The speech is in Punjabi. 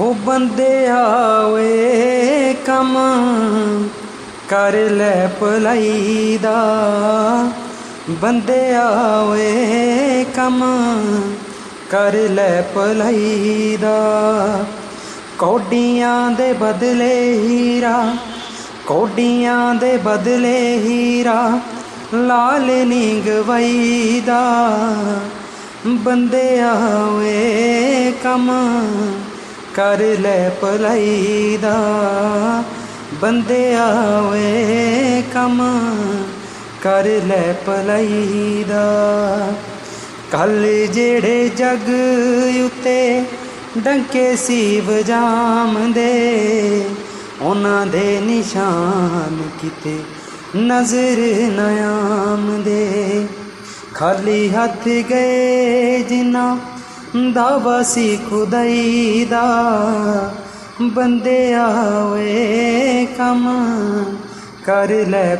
ਹੋ ਬੰਦੇ ਆਵੇ ਕੰਮ ਕਰ ਲੈ ਭਲਾਈ ਦਾ। ਬੰਦਿਆ ਓਏ ਕੰਮ ਕਰ ਲੈ ਭਲਾਈ ਦਾ। ਕੌਡੀਆਂ ਦੇ ਬਦਲੇ ਹੀਰਾ, ਕੌਡੀਆਂ ਦੇ ਬਦਲੇ ਹੀਰਾ, ਲਾਲ ਨੀ ਗਵਈ ਬੰਦੇ ਆਵੇ ਕੰਮ ਕਰ ਲੈ ਭਲਾਈ ਦਾ। ਬੰਦੇ ਆਵੇ ਕੰਮ, ਕਰ ਲੈ ਭਲਾਈ ਦਾ। ਕੱਲ ਜਿਹੜੇ ਜਗ ਉਤੇ ਡੰਕੇ ਸੀ ਵਜਾਮਦੇ ਉਹਨਾਂ ਦੇ ਨਿਸ਼ਾਨ ਕਿਤੇ ਨਜ਼ਰ ਨ ਆਮਦੇ। ਖਾਲੀ ਹੱਥ ਗਏ ਜਿਨ੍ਹਾਂ ਦਾ ਵਸੀ ਖੁਦਾਈ ਦਾ ਬੰਦਿਆ ਓਏ ਕੰਮ ਕਰ ਲੈ